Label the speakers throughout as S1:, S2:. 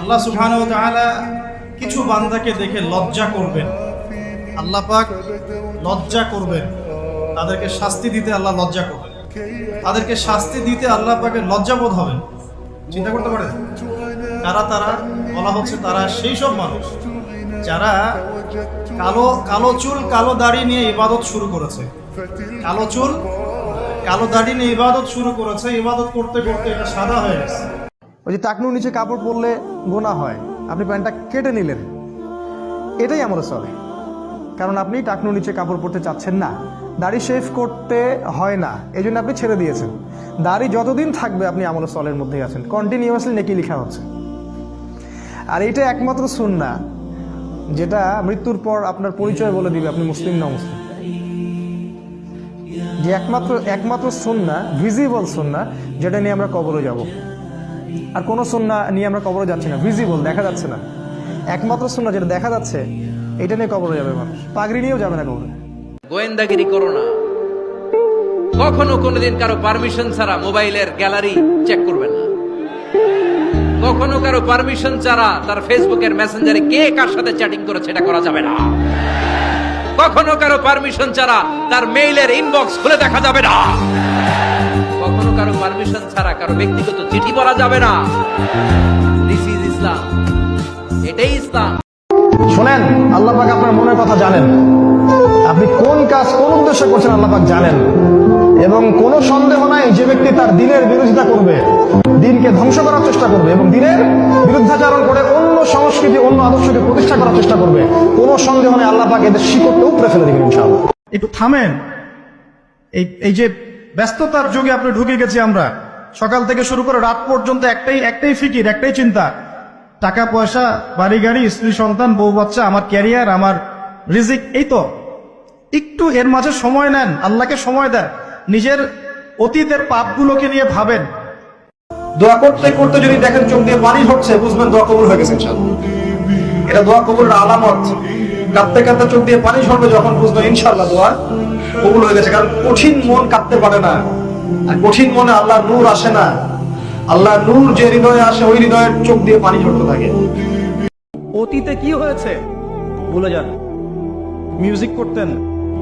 S1: আল্লাহ তাআলা কিছু বান্দাকে দেখে লজ্জা করবেন। আল্লাহ পাক লজ্জা করবেন। তাদেরকে শাস্তি দিতে আল্লাহ লজ্জা করবেন। তাদেরকে শাস্তি দিতে আল্লাহ পাকের লজ্জাবোধ হবে চিন্তা করতে পারেন? কারা তারা? বলা হচ্ছে তারা সেই সব মানুষ যারা কালো কালো চুল, কালো দাড়ি নিয়ে ইবাদত শুরু করেছে। কালো চুল, কালো দাড়ি নিয়ে ইবাদত শুরু করেছে। ইবাদত করতে করতে এটা সাদা হয়ে গেছে।
S2: ওই যে টাকনুর নিচে কাপড় পরলে গোনা হয়। আপনি প্যান্টটা কেটে নিলেন। এটাই আমরা চলে। কারণ আপনি টাকনুর নিচে কাপড় পরতে চাচ্ছেন না। দাড়ি শেভ করতে হয় না। এই জন্য আপনি ছেড়ে দিয়েছেন। দাড়ি যতদিন থাকবে আপনি আমল সলের মধ্যেই আছেন। কন্টিনিউয়াসলি নেকি লেখা হচ্ছে। আর এটা একমাত্র সুন্না। যেটা মৃত্যুর পর আপনার পরিচয় বলে দিবে। আপনি মুসলিম না মুসলিম? যে একমাত্র একমাত্র সুন্না ভিজিবল সুন্না, যেটা নিয়ে আমরা কবরে যাব। আর কোনো সুন্না নিয়ে আমরা কবরে যাচ্ছি না। ভিজিবল দেখা যাচ্ছে না। একমাত্র সুন্না যেটা দেখা যাচ্ছে, এটা নিয়ে কবরে যাবে মানুষ। পাগড়ি নিয়েও যাবে না কবরে।
S3: গোয়েন্দাগিরি করো না। কখনো কোনোদিন কারও পারমিশন ছাড়া মোবাইলের গ্যালারি চেক করবে না। কখনো কারও পারমিশন ছাড়া তার ফেসবুকের মেসেঞ্জারে কে কার সাথে চ্যাটিং করেছে, এটা করা যাবে না। কখনো কারও পারমিশন ছাড়া তার মেইলের ইনবক্স খুলে দেখা যাবে না। কারও পারমিশন ছাড়া কারও ব্যক্তিগত চিঠি পড়া যাবে না। দিস ইজ ইসলাম এটাই ইসলাম
S2: শোনেন আল্লাহ পাক আপনার মনের কথা জানেন। আপনি কোন কাজ কোন উদ্দেশ্যে করছেন আল্লাহ পাক জানেন। এবং কোনো সন্দেহ নাই যে ব্যক্তি তার দিনের বিরোধিতা করবে দিনকে ধ্বংস করার চেষ্টা করবে এবং দিনের বিরুদ্ধাচারণ করে অন্য সংস্কৃতি অন্য আদর্শকে প্রতিষ্ঠা করার চেষ্টা করবে। কোনো সন্দেহ নেই আল্লাহ পাক এদের শিকড়টা উপরে ফেলে দিবেন ইনশাআল্লাহ।
S1: একটু থামেন। এই এই যে ব্যস্ততার যুগে আপনি ঢুকে গেছি আমরা। সকাল থেকে শুরু করে রাত পর্যন্ত একটাই একটাই ফিকির, একটাই চিন্তা। টাকা, পয়সা, বাড়ি, গাড়ি, স্ত্রী, সন্তান, বউ, বাচ্চা, আমার ক্যারিয়ার, আমার রিজিক, এই তো। একটু এর মাঝে সময় নেন, আল্লাহকে সময় দেন। নিজের অতীতের পাপগুলোকে নিয়ে ভাবেন।
S2: দোয়া করতে করতে যদি দেখেন চোখ দিয়ে পানি হচ্ছে বুঝবেন দোয়া কবুল হয়ে গেছে এটা দোয়া কবুলের আলামত। কাঁদতে কাঁদতে চোখ দিয়ে পানি ঝরবে যখন বুঝবেন ইনশাআল্লাহ দোয়া কবুল হয়ে গেছে, কারণ কঠিন মন কাঁদতে পারে না। আর কঠিন মনে আল্লাহ নূর আসে না। আল্লাহ নূর যে হৃদয়ে আসে, ওই হৃদয়ের চোখ দিয়ে পানি ঝরতে থাকে।
S1: অতীতে কি হয়েছে? ভুলে যান। মিউজিক করতেন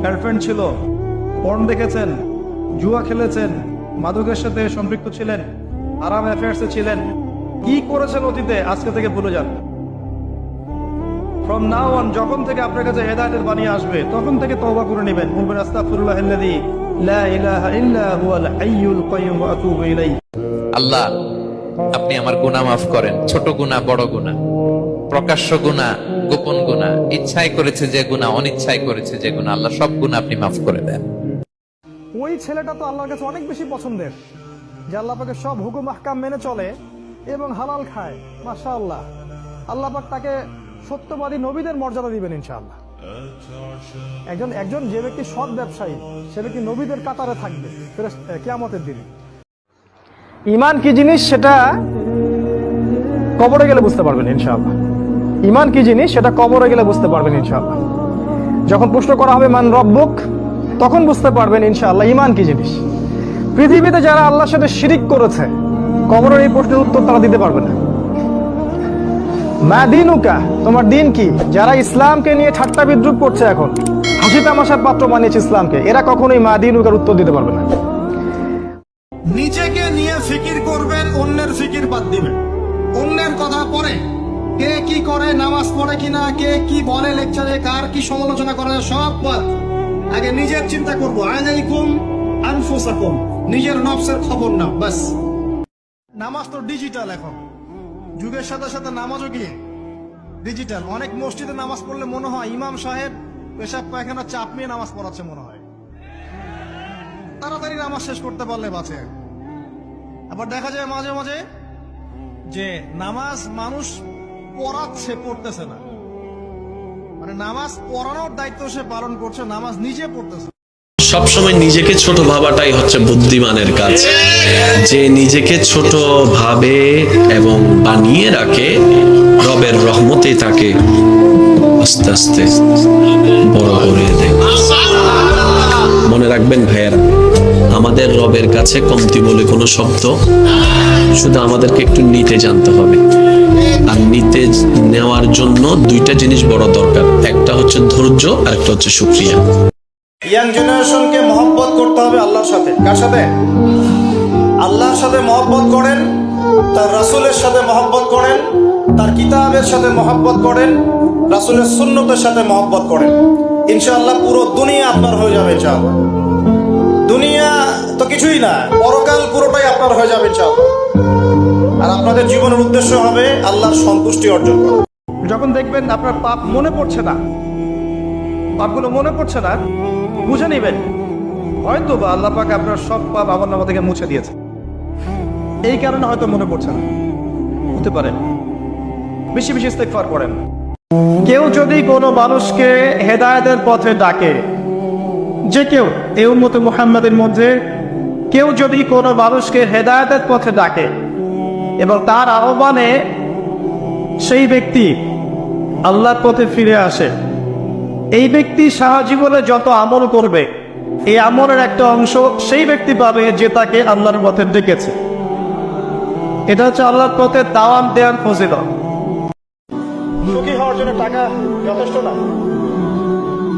S1: গার্লফ্রেন্ড ছিল পর্ন দেখেছেন, জুয়া খেলেছেন, মাদকের সাথে সম্পৃক্ত ছিলেন, আরাম অ্যাফেয়ার্সে ছিলেন। কি করেছেন অতীতে? আজকে থেকে ভুলে যান। ফ্রম নাও অন যখন থেকে আপনার কাছে হেদায়েতের বাণী আসবে তখন থেকে তওবা করে নেবেন। বলবেন আস্তাগফিরুল্লাহ আল্লাযী লা ইলাহা ইল্লা হুয়াল হাইয়ুল কাইয়্যুম ওয়া আতুবু ইলাইহি।
S3: আল্লাহ আপনি আমার গুনাহ মাফ করেন। ছোট গুনাহ বড় গুনাহ প্রকাশ্য গুনাহ গোপন গুনাহ ইচ্ছাই করেছে যে গুনাহ অনিচ্ছাই করেছে যে গুনাহ আল্লাহ সব গুনাহ আপনি মাফ করে দেন।
S2: ওই ছেলেটা তো আল্লাহর কাছে অনেক বেশি পছন্দের যে আল্লাহ পাকে সব হুকুম আহকাম মেনে চলে এবং হালাল খায়। মাশা আল্লাহ আল্লাহ পাক তাকে সত্যবাদী নবীদের মর্যাদা দিবেন ইনশাআল্লাহ। একজন একজন যে ব্যক্তি সৎ ব্যবসায়ী, সে ব্যক্তি নবীদের কাতারে থাকবে কেয়ামতের দিনে। ইমান কি জিনিস সেটা কবরে গেলে বুঝতে পারবেন ইনশাআল্লাহ। ইমান কি জিনিস সেটা কবরে গেলে বুঝতে পারবেন ইনশাআল্লাহ। যখন প্রশ্ন করা হবে, মান রব্বুক? তখন বুঝতে পারবেন ইনশাআল্লাহ ইমান কি জিনিস। পৃথিবীতে যারা আল্লাহর সাথে শিরিক করেছে, কবরের এই প্রশ্নের উত্তর তারা দিতে পারবে না। মা দিনুকা, তোমার দিন কি? যারা ইসলামকে নিয়ে ঠাট্টা বিদ্রুপ করছে এখন হাসি তামাশার পাত্র বানিয়েছে ইসলামকে, এরা কখনোই মা দিনুকার উত্তর দিতে পারবে না।
S1: নিজেকে নিয়ে ফিকির করবেন, অন্যের ফিকির বাদ দিবেন। অন্যের কথা পরে, কে কি করে নামাজ পড়ে কিনা, কে কি বলে লেকচারে, কার কি সমালোচনা করে, সব বাদ। আগে নিজের চিন্তা করব। আলাইকুম আনফুসাকুম, নিজের নফসের খবর না বাস। নামাজ তো ডিজিটাল এখন। যুগের সাথে সাথে নামাজও কি? ডিজিটাল অনেক মসজিদে নামাজ পড়লে মনে হয় ইমাম সাহেব পেশাব পায়খানা চাপ নিয়ে নামাজ পড়াচ্ছে মনে হয়। তাড়াতাড়ি নামাজ শেষ করতে পারলে বাঁচে। আবার দেখা যায় মাঝে মাঝে যে নামাজ মানুষ পড়াচ্ছে, পড়তেছে না। মানে নামাজ পড়ানোর দায়িত্ব সে পালন করছে, নামাজ নিজে পড়তেছে।
S4: সবসময় নিজেকে ছোট ভাবাটাই হচ্ছে বুদ্ধিমানের কাজ। যে নিজেকে ছোট ভাবে এবং বানিয়ে রাখে, রবের রহমতে তাকে আস্তে আস্তে বড় করে দেয়। মনে রাখবেন ভাইয়েরা, আমাদের রবের কাছে কমতি বলে কোনো শব্দ, শুধু আমাদেরকে একটু নিতে জানতে হবে। আর নিতে নেওয়ার জন্য দুইটা জিনিস বড় দরকার, একটা হচ্ছে ধৈর্য আর একটা হচ্ছে সুক্রিয়া।
S1: ইয়াং জেনারেশনকে মহব্বত করতে হবে আল্লাহর সাথে। কার সাথে? আল্লাহর সাথে মহব্বত করেন, তার রাসূলের সাথে মহব্বত করেন, তার কিতাবের সাথে মহব্বত করেন, রাসূলের সুন্নতের সাথে মহব্বত করেন। ইনশাআল্লাহ পুরো দুনিয়া আপনার হয়ে যাবে ইনশাআল্লাহ। দুনিয়া তো কিছুই না, পরকাল পুরোটাই আপনার হয়ে যাবে ইনশাআল্লাহ। আর আপনাদের জীবনের উদ্দেশ্য হবে আল্লাহর সন্তুষ্টি অর্জন করা।
S2: যখন দেখবেন আপনার পাপ মনে পড়ছে না, পাপগুলো মনে পড়ছে না বুঝে নেবেন। হয়তো বা আল্লাহ পাক আপনার সব পাপ আমার নামা থেকে মুছে দিয়েছে এই কারণে হয়তো মনে পড়ছে না। হতে পারে। বেশি বেশি ইস্তেগফার করেন কেউ যদি কোনো মানুষকে হেদায়েতের পথে ডাকে, যে কেউ, এই উন্মত মুহাম্মাদের মধ্যে, কেউ যদি কোনো মানুষকে হেদায়তের পথে ডাকে, এবং তার আহ্বানে সেই ব্যক্তি আল্লাহর পথে ফিরে আসে এই ব্যক্তি সারা জীবনে যত আমল করবে, এই আমলের একটা অংশ সেই ব্যক্তি পাবে যে তাকে আল্লাহর পথে ডেকেছে। এটা হচ্ছে আল্লাহর পথে দাওয়াম দেওয়ার ফজিলত। সুখী হওয়ার জন্য টাকা যথেষ্ট না।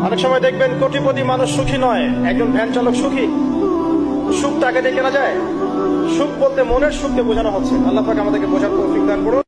S2: অনেক সময় দেখবেন কোটিপতি মানুষ সুখী নয়, একজন ভ্যান চালক সুখী। সুখ টাকা দিয়ে কেনা যায়। সুখ বলতে মনের সুখকে বোঝানো হচ্ছে। আল্লাহ পাক আমাদেরকে বোঝার তৌফিক দান করুন।